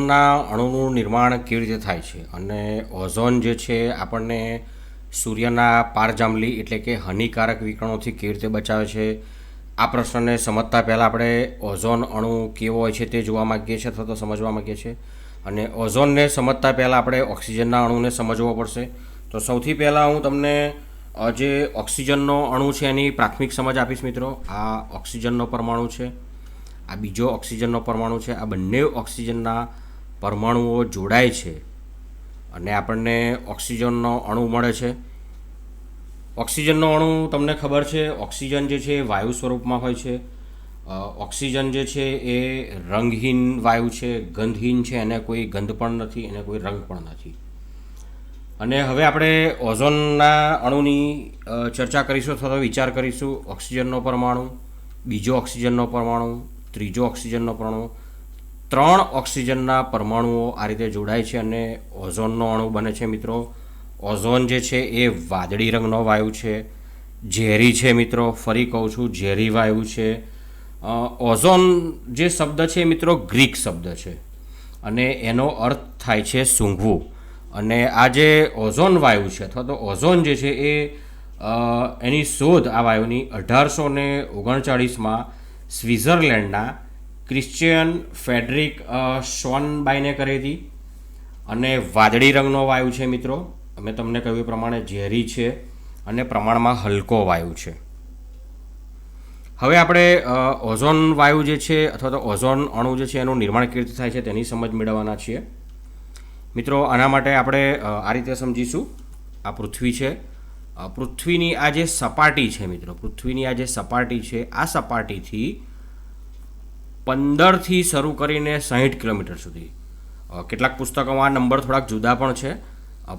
ના અણુનું નિર્માણ કેવી રીતે થાય છે? અને ઓઝોન જે છે, આપણને સૂર્યના પારજાંબલી એટલે કે હાનિકારક વિકરણોથી કેવી રીતે બચાવે છે? આ પ્રશ્નને સમજતા પહેલાં આપણે ઓઝોન અણુ કેવો હોય છે તે જોવા માગીએ છીએ અથવા તો સમજવા માગીએ છીએ. અને ઓઝોનને સમજતા પહેલાં આપણે ઓક્સિજનના અણુને સમજવો પડશે. તો સૌથી પહેલાં હું તમને જે ઓક્સિજનનો અણુ છે એની પ્રાથમિક સમજ આપીશ મિત્રો. આ ઓક્સિજનનો પરમાણુ છે, આ બીજો ઓક્સિજનનો પરમાણુ છે, આ બંને ઓક્સિજનના પરમાણુઓ જોડાય છે અને આપણને ઓક્સિજનનો અણુ મળે છે. ઓક્સિજનનો અણુ તમને ખબર છે, ઓક્સિજન જે છે એ વાયુ સ્વરૂપમાં હોય છે. ઓક્સિજન જે છે એ રંગહીન વાયુ છે, ગંધહીન છે, એને કોઈ ગંધ પણ નથી, એને કોઈ રંગ પણ નથી. અને હવે આપણે ઓઝોનના અણુની ચર્ચા કરીશું અથવા વિચાર કરીશું. ઓક્સિજનનો પરમાણુ, બીજો ઓક્સિજનનો પરમાણુ, ત્રીજો ઓક્સિજનનો પરમાણુ ત્રણ ઓક્સિજનના પરમાણુઓ આ રીતે જોડાય છે અને ઓઝોનનો અણુ બને છે મિત્રો. ઓઝોન જે છે એ વાદળી રંગનો વાયુ છે. ઝેરી છે મિત્રો, ફરી કહું છું, ઝેરી વાયુ છે. ઓઝોન જે શબ્દ છે મિત્રો ગ્રીક શબ્દ છે અને એનો અર્થ થાય છે સૂંઘવું. અને આ જે ઓઝોન વાયુ છે અથવા તો ઓઝોન જે છે એ એની શોધ આ વાયુની અઢારસો ને ઓગણચાળીસમાં સ્વિટ્ઝરલેન્ડના ક્રિશ્ચિયન ફેડરિક શોનબાઈને કરી હતી. અને વાદળી રંગનો વાયુ છે મિત્રો. અમે તમને કહ્યું એ પ્રમાણે ઝેરી છે અને પ્રમાણમાં હલકો વાયુ છે. હવે આપણે ઓઝોન વાયુ જે છે અથવા તો ઓઝોન અણુ જે છે એનું નિર્માણ કેવી રીતે થાય છે તેની સમજ મેળવવાના છીએ. મિત્રો, આના માટે આપણે આ રીતે સમજીશું. આ પૃથ્વી છે. પૃથ્વીની આ જે સપાટી છે મિત્રો, પૃથ્વીની આ જે સપાટી છે, આ સપાટીથી પંદરથી શરૂ કરીને સાહીઠ કિલોમીટર સુધી. કેટલાક પુસ્તકોમાં નંબર થોડાક જુદા પણ છે.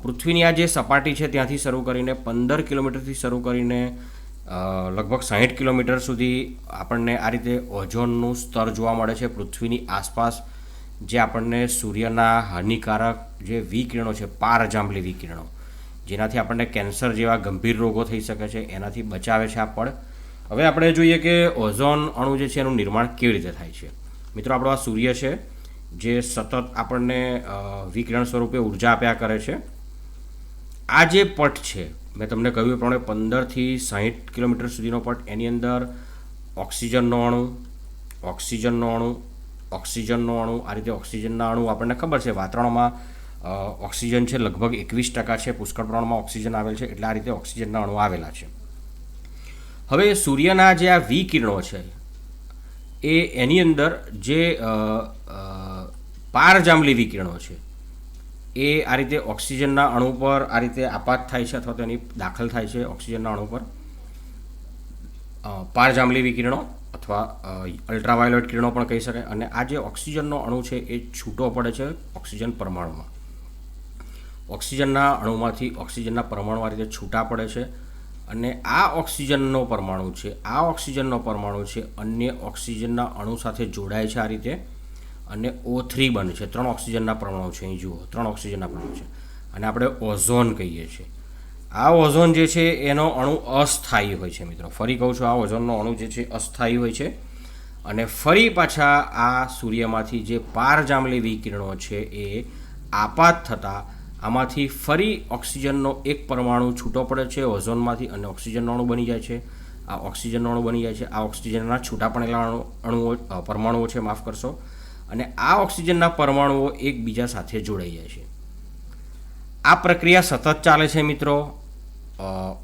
પૃથ્વીની આ જે સપાટી છે ત્યાંથી શરૂ કરીને પંદર કિલોમીટરથી શરૂ કરીને લગભગ સાહીઠ કિલોમીટર સુધી આપણને આ રીતે ઓઝોનનું સ્તર જોવા મળે છે. પૃથ્વીની આસપાસ જે આપણને સૂર્યના હાનિકારક જે વિકિરણો છે, પારજાંબલી વિકિરણો, જેનાથી આપણને કેન્સર જેવા ગંભીર રોગો થઈ શકે છે. એનાથી બચાવે છે આ પડ હવે આપણે જોઈએ કે ઓઝોન અણુ જે છે એનું નિર્માણ કેવી રીતે થાય છે. મિત્રો, આપણો આ સૂર્ય છે, જે સતત આપણને વિકિરણ સ્વરૂપે ઊર્જા આપ્યા કરે છે. આ જે પટ છે, મેં તમને કહ્યું એ પ્રમાણે પંદરથી સાહીઠ કિલોમીટર સુધીનો પટ, એની અંદર ઓક્સિજનનો અણુ ઓક્સિજનનો અણુ ઓક્સિજનનો અણુ, આ રીતે ઓક્સિજનના અણુ આપણને ખબર છે. વાતાવરણમાં ઓક્સિજન છે લગભગ એકવીસ ટકા છે, પુષ્કળ પ્રમાણમાં ઓક્સિજન આવેલ છે, એટલે આ રીતે ઓક્સિજનના અણુ આવેલા છે. હવે સૂર્યના જે આ વિકિરણો છે, એ એની અંદર જે પારજાંબલી વિકિરણો છે, એ આ રીતે ઓક્સિજનના અણુ પર આ રીતે આપાત થાય છે અથવા તો એની દાખલ થાય છે ઓક્સિજનના અણુ પર. પારજાંબલી વિકિરણો અથવા અલ્ટ્રાવાયોલેટ કિરણો પણ કહી શકાય. અને આ જે ઓક્સિજનનો અણુ છે એ છૂટો પડે છે ઓક્સિજન પરમાણુમાં. ઓક્સિજનના અણુમાંથી ઓક્સિજનના પરમાણુ આ રીતે છૂટા પડે છે. અને આ ઓક્સિજનનો પરમાણુ છે. આ ઓક્સિજનનો પરમાણુ છે. અન્ય ઓક્સિજનના અણુ સાથે જોડાય છે આ રીતે. અને ઓ થ્રી બને છે. ત્રણ ઓક્સિજનના પરમાણુ છે. અહીં જુઓ. ત્રણ ઓક્સિજનના પરમાણુ છે. અને આપણે ઓઝોન કહીએ છીએ. આ ઓઝોન જે છે, એનો અણુ અસ્થાયી હોય છે મિત્રો. ફરી કહું છું, આ ઓઝોનનો અણુ જે છે, અસ્થાયી હોય છે. અને ફરી પાછા આ સૂર્યમાંથી જે પારજાંબલી વિકિરણો છે, એ આપાત થતાં આમાંથી ફરી ઓક્સિજનનો એક પરમાણુ છૂટો પડે છે, ઓઝોનમાંથી અને ઓક્સિજનનો અણુ બની જાય છે. આ ઓક્સિજનનો અણુ બની જાય છે. આ ઓક્સિજનના છૂટા પડેલા અણુ, અણુઓ પરમાણુઓ છે, માફ કરશો. અને આ ઓક્સિજનના પરમાણુઓ એકબીજા સાથે જોડાઈ જાય છે. આ પ્રક્રિયા સતત ચાલે છે મિત્રો.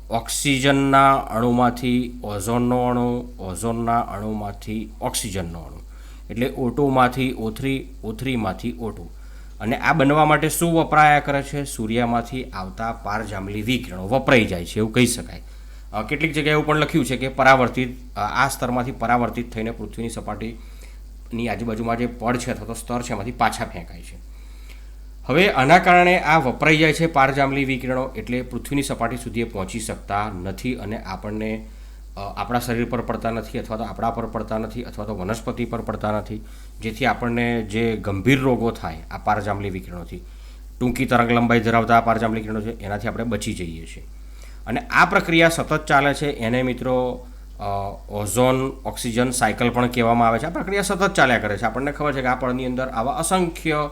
ઓક્સિજનના અણુમાંથી ઓઝોનનો અણુ, ઓઝોનના અણુમાંથી ઓક્સિજનનો અણુ. એટલે ઓટોમાંથી ઓથ્રી ઓથ્રીમાંથી ઓટુ અને આ બનવા માટે શું વપરાયા કરે છે? સૂર્યમાંથી આવતા પારજાંબલી વિકિરણો વપરાઈ જાય છે, એવું કહી શકાય. કેટલીક જગ્યાએ એવું પણ લખ્યું છે કે પરાવર્તિત આ સ્તરમાંથી પરાવર્તિત થઈને પૃથ્વીની સપાટીની આજુબાજુમાં જે પડ છે અથવા તો સ્તર છે, એમાંથી પાછા ફેંકાય છે. હવે આના કારણે આ વપરાઈ જાય છે પારજાંબલી વિકિરણો એટલે પૃથ્વીની સપાટી સુધી પહોંચી શકતા નથી અને આપણને આપણા શરીર પર પડતા નથી અથવા તો આપણા પર પડતા નથી અથવા તો વનસ્પતિ પર પડતા નથી. જેથી આપણને જે ગંભીર રોગો થાય આ પારજાંબલી વિકિરણોથી, ટૂંકી તરંગ લંબાઈ ધરાવતા આ પારજાંબલી કિરણો છે, એનાથી આપણે બચી જઈએ છીએ. અને આ પ્રક્રિયા સતત ચાલે છે. એને મિત્રો ઓઝોન ઓક્સિજન સાયકલ પણ કહેવામાં આવે છે. આ પ્રક્રિયા સતત ચાલ્યા કરે છે. આપણને ખબર છે કે આ પળની અંદર આવા અસંખ્ય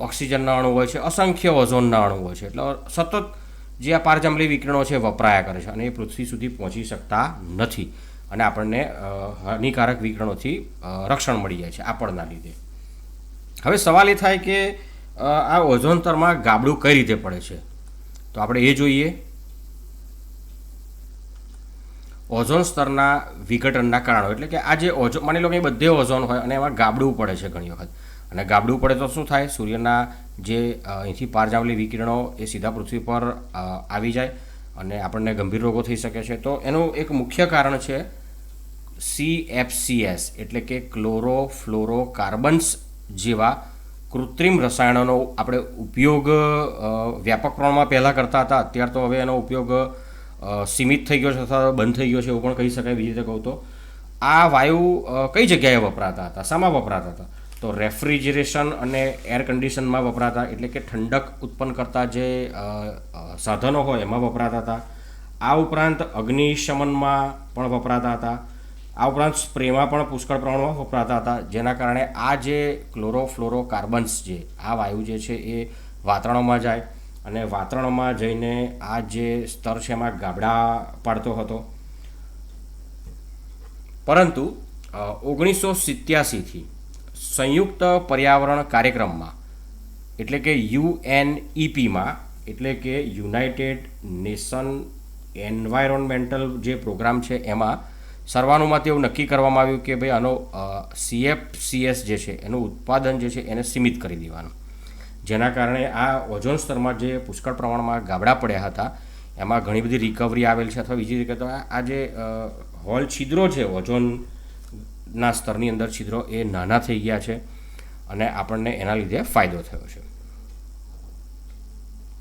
ઓક્સિજનના અણુ હોય છે, અસંખ્ય ઓઝોનના અણુ હોય છે. એટલે સતત જે આ પારજાંબલી વિકિરણો છે વપરાયા કરે છે અને એ પૃથ્વી સુધી પહોંચી શકતા નથી. અને આપણને હાનિકારક વિકિરણોથી રક્ષણ મળી જાય છે આપણના લીધે. હવે સવાલ એ થાય કે આ ઓઝોન સ્તરમાં ગાબડું કઈ રીતે પડે છે? તો આપણે એ જોઈએ. ઓઝોન સ્તરના વિઘટનના કારણો, એટલે કે આ જે ઓઝો, માની લો કે બધે ઓઝોન હોય અને એમાં ગાબડું પડે છે ઘણી વખત. અને ગાબડું પડે તો શું થાય? સૂર્યના જે અહીંથી પાર જાવલી વિકિરણો એ સીધા પૃથ્વી પર આવી જાય અને આપણને ગંભીર રોગો થઈ શકે છે. તો એનું એક મુખ્ય કારણ છે સીએફસીએસ એટલે કે ક્લોરો ફ્લોરો કાર્બન્સ જેવા કૃત્રિમ રસાયણોનો આપણે ઉપયોગ વ્યાપક પ્રમાણમાં પહેલાં કરતા હતા. અત્યાર તો હવે એનો ઉપયોગ સીમિત થઈ ગયો છે અથવા બંધ થઈ ગયો છે એવું પણ કહી શકાય બીજી રીતે કહું તો. આ વાયુ કઈ જગ્યાએ વપરાતા હતા? શામાં વપરાતા હતા? તો રેફ્રિજરેશન અને એર કન્ડિશનમાં વપરાતા એટલે કે ઠંડક ઉત્પન્ન કરતા જે સાધનો હોય એમાં વપરાતા હતા. આ ઉપરાંત અગ્નિશમનમાં પણ વપરાતા હતા. આ ઉપરાંત સ્પ્રેમાં પણ પુષ્કળ પ્રમાણમાં વપરાતા હતા. જેના કારણે આ જે ક્લોરોફ્લોરો કાર્બન્સ જે, આ વાયુ જે છે એ વાતાવરણમાં જાય અને વાતાવરણમાં જઈને આ જે સ્તર છે એમાં ગાબડા પાડતો હતો. પરંતુ ઓગણીસો સિત્યાસીથી સંયુક્ત પર્યાવરણ કાર્યક્રમમાં, એટલે કે યુએનઈપીમાં એટલે કે યુનાઇટેડ નેશન એન્વાયરોન્મેન્ટલ જે પ્રોગ્રામ છે એમાં સર્વાનુમતે એવું નક્કી કરવામાં આવ્યું કે ભાઈ આનો સીએફસીએસ જે છે, એનું ઉત્પાદન જે છે એને સીમિત કરી દેવાનું. જેના કારણે આ ઓઝોન સ્તરમાં જે પુષ્કળ પ્રમાણમાં ગાબડા પડ્યા હતા, એમાં ઘણી બધી રિકવરી આવેલ છે, અથવા બીજી રીતે આ જે હોલ છિદ્રો છે ઓઝોનના સ્તરની અંદર છિદ્રો એ નાના થઈ ગયા છે અને આપણને એના લીધે ફાયદો થયો છે.